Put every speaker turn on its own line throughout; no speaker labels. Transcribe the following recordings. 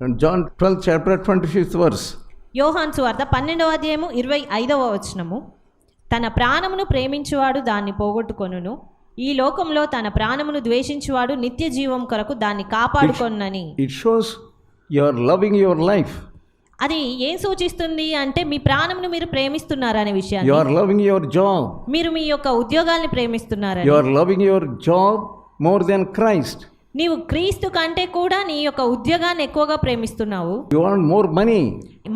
And John 12, chapter 25th verse.
యోహాన్ సువార్త పన్నెండవ అధ్యాయము ఇరవై ఐదవ వచనము తన ప్రాణమును ప్రేమించువాడు దాన్ని పోగొట్టుకొనును ఈ లోకంలో తన ప్రాణమును ద్వేషించువాడు నిత్య జీవం కొరకు దాన్ని కాపాడుకొనని
shows you are loving your life.
అది ఏం సూచిస్తుంది అంటే మీ ప్రాణమును మీరు ప్రేమిస్తున్నారనే
You
విషయాన్ని
are loving your job.
మీరు మీ యొక్క ఉద్యోగాల్ని ప్రేమిస్తున్నారని
You are loving your job more than Christ.
నీవు క్రీస్తు కంటే కూడా నీ యొక్క ఉద్యోగాన్ని ఎక్కువగా ప్రేమిస్తున్నావు.
యు వాంట్ మోర్ మనీ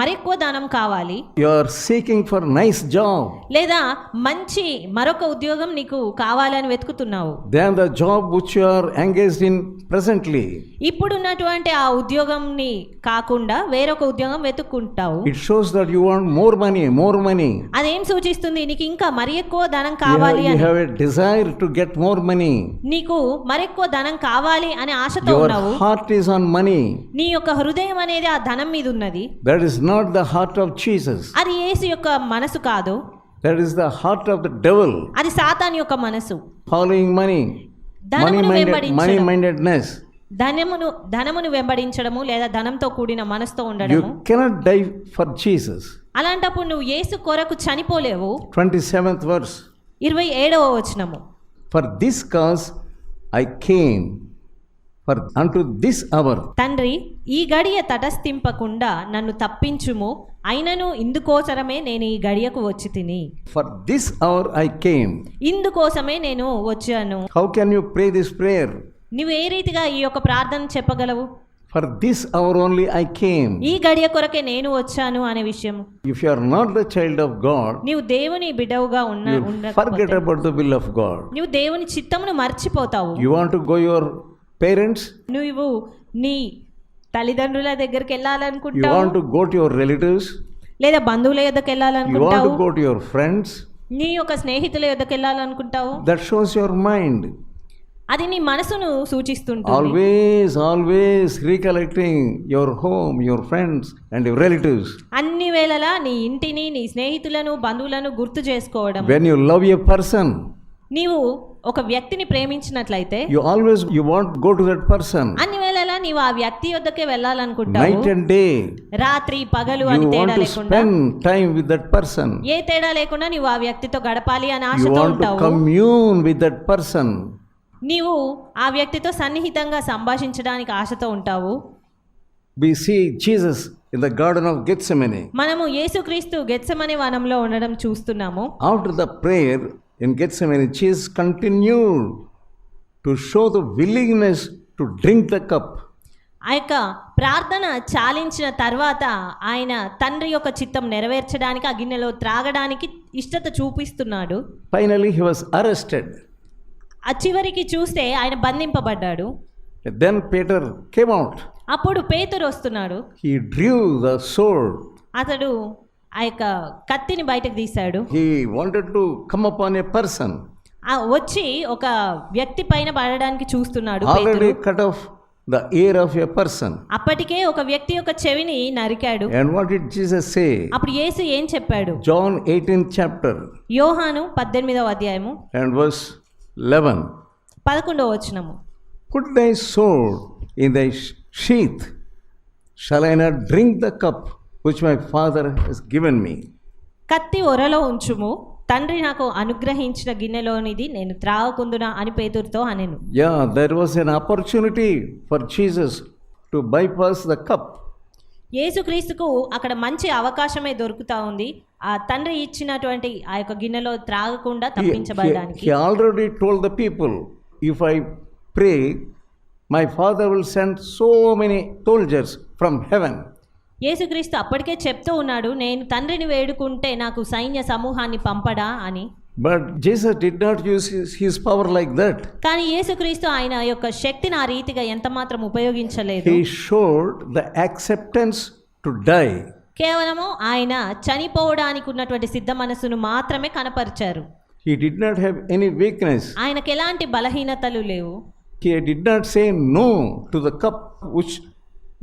మరెక్కువ ధనం కావాలి.
You are seeking for nice job
లేదా మంచి మరొక ఉద్యోగం నీకు కావాలని వెతుకుతున్నావు.
Then the job which you are engaged in presently
ఇప్పుడు ఉన్నటువంటి ఆ ఉద్యోగంని కాకుండా వేరొక ఉద్యోగం వెతుక్కుంటావు.
It shows that you want more money more money
అది ఏం సూచిస్తుంది? నీకు ఇంకా మరెక్కువ ధనం కావాలి అని.
You have a desire to get more money
నీకు మరెక్కువ ధనం కావాలి అని ఆశతో ఉన్నావు.
హార్ట్ ఇస్ ఆన్ మనీ
నీ యొక్క హృదయం అనేది ఆ ధనం మీద ఉన్నది.
That is is not the heart of Jesus.
అది యేసు యొక్క మనసు కాదు
That is the heart of the devil.
అది సాతాన్ యొక్క మనసు
Following money. Money
ధనమును
minded,
వెంబడించడం
money mindedness.
ధనమును ధనమును వెంబడించడము లేదా ధనంతో కూడిన మనసుతో ఉండడము
You cannot die for Jesus.
అలాంటప్పుడు నువ్వు యేసు కొరకు చనిపోలేవు
27th verse.
ఇరవై ఏడవ వచనము
For this cause I came. For unto this hour
తండ్రి ఈ గడియ తటస్థింపకుండా నన్ను తప్పించుము అయినను ఇందుకోసరమే నేను ఈ గడియకు వచ్చి తిని
For this hour I came.
ఇందుకోసమే నేను వచ్చాను
How can you pray this prayer?
నువ్వు ఏ రీతిగా ఈ యొక్క ప్రార్థన చెప్పగలవు
For this hour only I came.
ఈ గడియ కొరకే నేను వచ్చాను అనే విషయం
If you are not the child of God,
నీవు దేవుని బిడ్డవుగా ఉన్న
forget about the will of God.
నువ్వు దేవుని చిత్తమును మర్చిపోతావు
You want to go your parents
నువ్వు నీ తల్లిదండ్రుల దగ్గరికి వెళ్ళాలనుకుంటావు.
You want to your relatives
లేదా బంధువుల
యొక్క
వెళ్ళాలనుకుంటావు.
యు యువర్ ఫ్రెండ్స్
నీ యొక్క స్నేహితుల యొక్క వెళ్ళాలనుకుంటావు.
దట్ షోస్ యువర్ మైండ్
అది నీ మనసును సూచిస్తుంటుంది.
Always always recollecting your home your friends and your relatives
అన్ని వేళలా నీ ఇంటిని నీ స్నేహితులను బంధువులను గుర్తు చేసుకోవడం.
When you love a person
నీవు ఒక వ్యక్తిని ప్రేమించినట్లయితే
you always you want go to that person
అన్ని వేళలా నీవు ఆ వ్యక్తి వద్దకే వెళ్ళాలనుకుంటావు.
నైట్ అండ్ డే
రాత్రి పగలు అని తేడా లేకుండా
you spend time with that person
ఏ తేడా లేకుండా నీవు ఆ వ్యక్తితో గడపాలి అని ఆశతో ఉంటావు.
You commune with that person
నీవు ఆ వ్యక్తితో సన్నిహితంగా సంభాషించడానికి ఆశతో ఉంటావు.
We see Jesus in the garden of Gethsemane
మనము యేసుక్రీస్తు గెత్సెమనే వనంలో ఉండడం చూస్తున్నాము.
After the prayer in Gethsemane, Jesus continued to show the willingness to drink the cup.
ఆ యొక్క ప్రార్థన చాలించిన తర్వాత ఆయన తండ్రి యొక్క చిత్తం నెరవేర్చడానికి ఆ గిన్నెలో త్రాగడానికి ఇష్టత చూపిస్తున్నాడు
Finally, he was arrested.
ఆ చివరికి చూస్తే ఆయన బంధింపబడ్డాడు
Then Peter came out.
అప్పుడు పేతురు వస్తున్నాడు
He drew the sword.
అతడు ఆ యొక్క కత్తిని బయటకు తీశాడు.
He wanted to come up on a
person వచ్చి ఒక వ్యక్తి పైన పడడానికి చూస్తున్నాడు
already cut off the ear of a person
అప్పటికే ఒక వ్యక్తి యొక్క చెవిని నరికాడు.
అండ్ వాట్ జీసస్ సే
అప్పుడు యేసు ఏం చెప్పాడు?
జోన్ 18th చాప్టర్
యోహాను 18వ అధ్యాయము.
అండ్ వర్స్ 11
11వ వచనము.
Put thy soul in thy sheath shall I not drink the cup which my Father has given me?
కత్తి ఒరలో ఉంచుము తండ్రి నాకు అనుగ్రహించిన గిన్నెలోనిది నేను త్రాగకుందునా అని పేతురుతో అనెను
Yeah, there was an opportunity for Jesus to bypass the cup.
యేసుక్రీస్తుకు అక్కడ మంచి అవకాశమే దొరుకుతా ఉంది ఆ తండ్రి ఇచ్చినటువంటి ఆ యొక్క గిన్నెలో త్రాగకుండా తప్పించబడడానికి
he already told the people, if I pray, my Father will send so many soldiers from heaven.
యేసుక్రీస్తు అప్పటికే చెప్తూ ఉన్నాడు నేను తండ్రిని వేడుకుంటే నాకు సైన్య సమూహాన్ని పంపడా అని
But Jesus did not use his, his power like that.
కానీ యేసుక్రీస్తు ఆయన యొక్క శక్తిని ఆ రీతిగా ఎంత మాత్రం ఉపయోగించలేదు
He showed the acceptance to die.
కేవలము ఆయన చనిపోవడానికి ఉన్నటువంటి సిద్ధ మనసును మాత్రమే కనపరిచారు
He did not have any weakness.
ఆయనకు ఎలాంటి బలహీనతలు లేవు
He did not say no to the cup which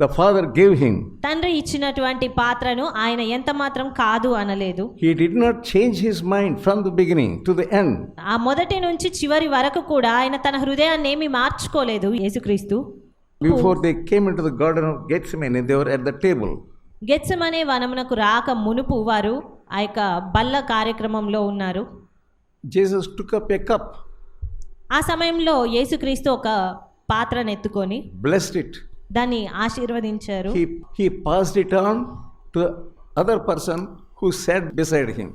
the Father gave him.
తండ్రి ఇచ్చినటువంటి పాత్రను ఆయన ఎంత మాత్రం కాదు అనలేదు
He did not change his mind from the beginning to the end.
ఆ మొదటి నుంచి చివరి వరకు కూడా ఆయన తన హృదయాన్ని ఏమీ మార్చుకోలేదు యేసుక్రీస్తు
Before they came into the Garden of Gethsemane, they were at the table.
Gethsemane వనమునకు రాక మునుపు వారు ఆ యొక్క బల్ల కార్యక్రమంలో ఉన్నారు
Jesus took up a cup,
ఆ సమయంలో యేసుక్రీస్తు ఒక పాత్రను ఎత్తుకొని
blessed it.
దాన్ని ఆశీర్వదించారు.
He he passed to other person who set beside him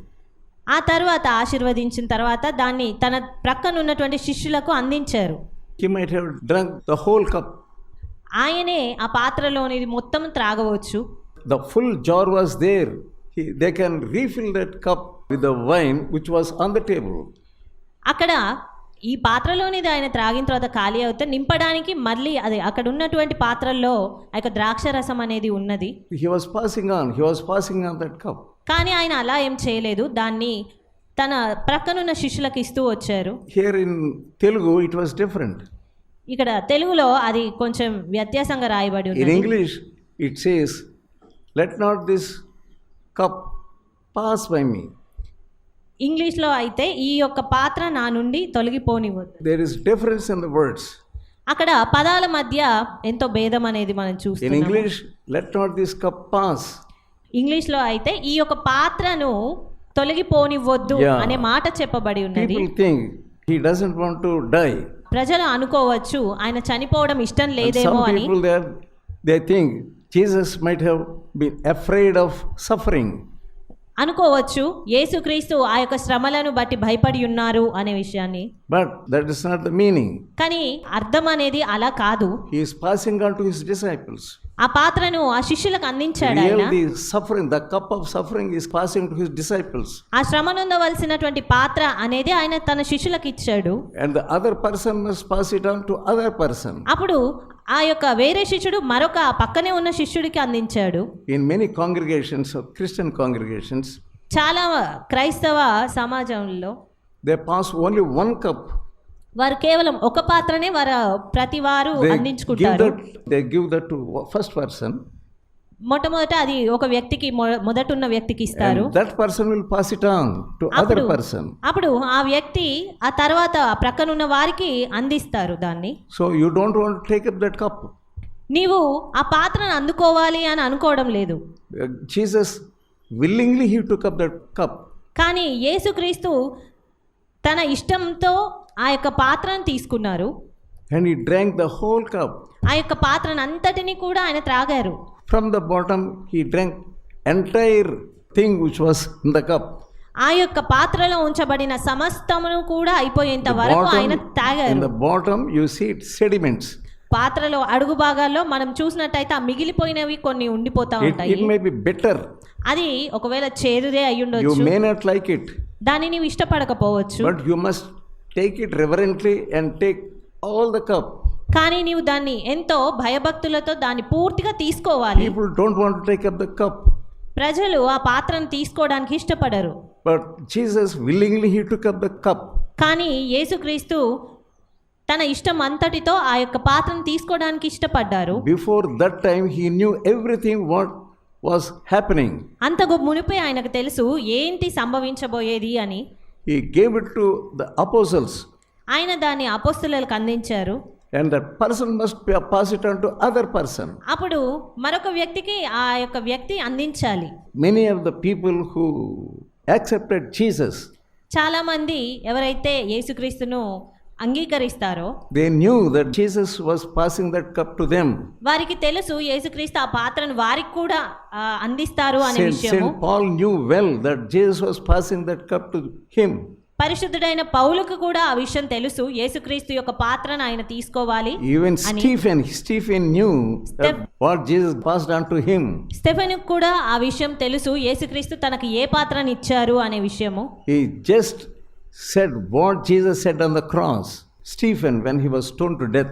ఆ తర్వాత ఆశీర్వదించిన తర్వాత దాన్ని తన ప్రక్కన ఉన్నటువంటి శిష్యులకు అందించారు.
He might drunk the whole cup
ఆయనే ఆ పాత్రలోని మొత్తం త్రాగవచ్చు.
The full jar was there he they can refill that cup with the wine which was on the table
అక్కడ ఈ పాత్రలోనిది ఆయన త్రాగిన తర్వాత ఖాళీ అవుతే నింపడానికి మళ్ళీ అది అక్కడ ఉన్నటువంటి పాత్రల్లో ఆ యొక్క ద్రాక్ష రసం అనేది ఉన్నది
that cup.
కానీ ఆయన అలా ఏం చేయలేదు దాన్ని తన ప్రక్కనున్న శిష్యులకు ఇస్తూ వచ్చారు
Here in Telugu, it was different.
ఇక్కడ తెలుగులో అది కొంచెం వ్యత్యాసంగా రాయబడి
In
ఉన్నది
English, it says, Let not this cup pass by me.
ఇంగ్లీష్లో అయితే ఈ యొక్క పాత్ర నా నుండి తొలగిపోనివ్వదు.
There is difference in the words
అక్కడ పదాల మధ్య ఎంతో భేదం అనేది మనం చూస్తున్నాం
in English let not this cup pass
ఇంగ్లీష్లో అయితే ఈ యొక్క పాత్రను తొలగిపోనివ్వద్దు అనే మాట చెప్పబడి ఉన్నది.
People think he doesn't want to die
ప్రజలు అనుకోవచ్చు ఆయన చనిపోవడం ఇష్టం లేదేమో అని.
They think Jesus might have been afraid of suffering
అనుకోవచ్చు యేసుక్రీస్తు ఆ యొక్క శ్రమలను బట్టి భయపడి ఉన్నారు అనే విషయాన్ని
but that is not the meaning
కానీ అర్థం అనేది అలా కాదు.
He is passing on to his disciples
ఆ పాత్రను ఆ శిష్యులకు అందించాడు
suffering the cup of suffering is passing to disciples
ఆ శ్రమనొందవలసినటువంటి పాత్ర అనేది ఆయన తన శిష్యులకు ఇచ్చాడు.
And other person must on to other person
అప్పుడు ఆ యొక్క వేరే శిష్యుడు మరొక పక్కనే ఉన్న శిష్యుడికి అందించాడు.
In many congregations Christian congregations
చాలా క్రైస్తవ సమాజంలో
they pass only one cup
వారు కేవలం ఒక పాత్రనే వారు ప్రతి వారు అందించుకుంటారు.
They give that to first person
మొట్టమొదట అది ఒక వ్యక్తికి మొదట ఉన్న వ్యక్తికి ఇస్తారు.
That person will pass on to other person
అప్పుడు ఆ వ్యక్తి ఆ తర్వాత ప్రక్కన ఉన్న వారికి అందిస్తారు దాన్ని.
So you don't want take up that cup
నీవు ఆ పాత్రను అందుకోవాలి అని అనుకోవడం లేదు.
Jesus willingly he took up that cup
కానీ యేసుక్రీస్తు తన ఇష్టంతో ఆ యొక్క పాత్రను తీసుకున్నారు
And he drank the whole cup.
ఆ యొక్క పాత్రను అంతటిని కూడా ఆయన త్రాగారు
From the bottom, he drank entire thing which was in the cup.
ఆ యొక్క పాత్రలో ఉంచబడిన సమస్తమును కూడా అయిపోయేంత వరకు ఆయన
in
తాగారు
the bottom, you see it sediments.
పాత్రలో అడుగు భాగాల్లో మనం చూసినట్టయితే ఆ మిగిలిపోయినవి కొన్ని ఉండిపోతా ఉంటాయి
it may be bitter.
అది ఒకవేళ చేదుదే
You
అయ్యుండొచ్చు
may not like it,
దాన్ని నీవు ఇష్టపడకపోవచ్చు.
But you must take it reverently and take all the cup
కానీ నీవు దాన్ని ఎంతో భయభక్తులతో దాన్ని పూర్తిగా తీసుకోవాలి.
People don't want take up the cup
ప్రజలు ఆ పాత్రను తీసుకోవడానికి ఇష్టపడరు.
But Jesus willingly he took up the cup
కానీ యేసుక్రీస్తు తన ఇష్టం అంతటితో ఆ యొక్క పాత్రను తీసుకోవడానికి ఇష్టపడ్డారు.
Before that time he knew everything what was happening.
అంతకు మునిపే ఆయనకు తెలుసు ఏంటి సంభవించబోయేది అని
He gave it to the apostles,
ఆయన దాన్ని అపోస్తులకు అందించారు
and that person must pa- pass it on to other person.
అప్పుడు మరొక వ్యక్తికి ఆ యొక్క వ్యక్తి అందించాలి
Many of the people who accepted Jesus,
చాలామంది ఎవరైతే యేసుక్రీస్తును అంగీకరిస్తారో?
They knew that Jesus was passing that cup to them
వారికి తెలుసు యేసుక్రీస్తు ఆ పాత్రను వారికి కూడా అందిస్తారు అనే
విషయం Paul knew well that Jesus was passing that cup to him
పరిశుద్ధుడైన పౌలకు కూడా ఆ విషయం తెలుసు యేసుక్రీస్తు యొక్క పాత్రను ఆయన తీసుకోవాలి
even Stephen Stephen knew what Jesus passed on to him
Stephen కూడా ఆ విషయం తెలుసు యేసుక్రీస్తు తనకు ఏ పాత్రను ఇచ్చారు అనే విషయము.
He just said what Jesus said on the cross. Stephen, when he was stoned to death,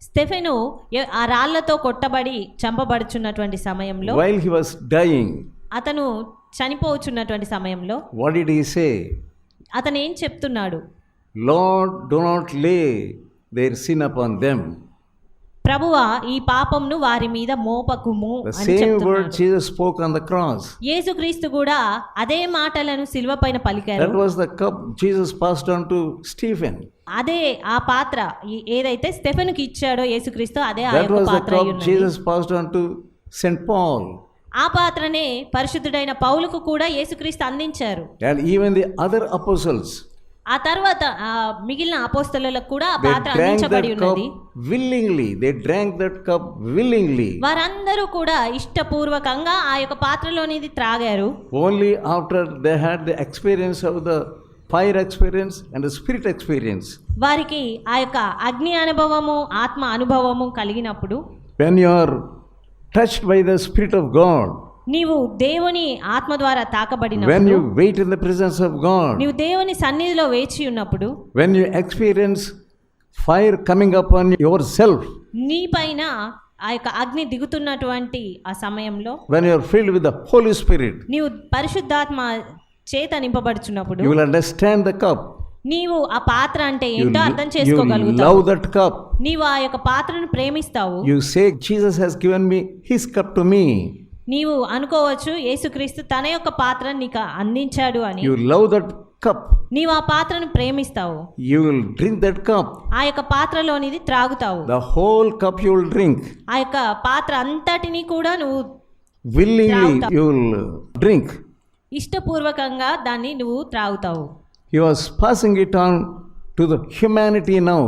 Stephen ఎ- ఆ రాళ్ళతో కొట్టబడి చంపబడుచున్నటువంటి సమయంలో
while he was dying,
అతను చనిపోవచ్చున్నటువంటి సమయంలో
what did he say?
అతను ఏం చెప్తున్నాడు
Lord, do not lay their sin upon them.
ప్రభువ ఈ పాపంను వారి మీద మోపకుము
same word Jesus spoke the cross
యేసుక్రీస్తు కూడా అదే మాటలను
సిలువపైన
పలికారు.
That was the cup Jesus passed on to Stephen
అదే ఆ పాత్ర ఏదైతే స్టెఫెన్కి ఇచ్చాడో యేసుక్రీస్తు అదే ఆ పాత్ర
అయ్యి
ఉన్నది
జీసస్ టు సెయింట్ పాల్
ఆ పాత్రనే పరిశుద్ధుడైన పౌలుకు కూడా యేసుక్రీస్తు అందించారు.
And even the other apostles
ఆ తర్వాత మిగిలిన అపోస్తలలో కూడా పాత్ర అందించబడి ఉన్నది.
Willingly they drank that cup willingly
వారందరూ కూడా ఇష్టపూర్వకంగా ఆ యొక్క పాత్రలోనిది త్రాగారు.
Only after they had the experience of the fire experience and spirit experience
వారికి ఆ యొక్క అగ్ని అనుభవము ఆత్మ అనుభవము కలిగినప్పుడు
when you are touched by the spirit of God
నీవు దేవుని ఆత్మ ద్వారా
తాకబడిన
when
you wait in the presence of God
నీవు దేవుని సన్నిధిలో వేచి ఉన్నప్పుడు
when you experience fire coming up on
your self నీపైన ఆ యొక్క అగ్ని దిగుతున్నటువంటి ఆ సమయంలో
when you are filled with the holy spirit
నీవు పరిశుద్ధాత్మ చేత నింపబడుచున్నప్పుడు
you will understand the cup
నీవు ఆ పాత్ర అంటే ఏంటో అర్థం చేసుకోగలుగుతావు.
లవ్ దట్ కప్
నీవు ఆ యొక్క పాత్రను ప్రేమిస్తావు.
You say Jesus has given me his cup to me
నీవు అనుకోవచ్చు యేసుక్రీస్తు తన యొక్క పాత్రను నీకు అందించాడు అని.
యు లవ్ దట్ కప్
నీవు ఆ పాత్రను ప్రేమిస్తావు.
You will drink that cup
ఆ యొక్క పాత్రలోనిది త్రాగుతావు.
The whole cup you will drink
ఆ యొక్క పాత్ర అంతటిని కూడా నువ్వు విల్లింగ్లీ
యూ విల్ డ్రింక్
ఇష్టపూర్వకంగా దాన్ని నువ్వు త్రాగుతావు.
He was passing it on to the humanity now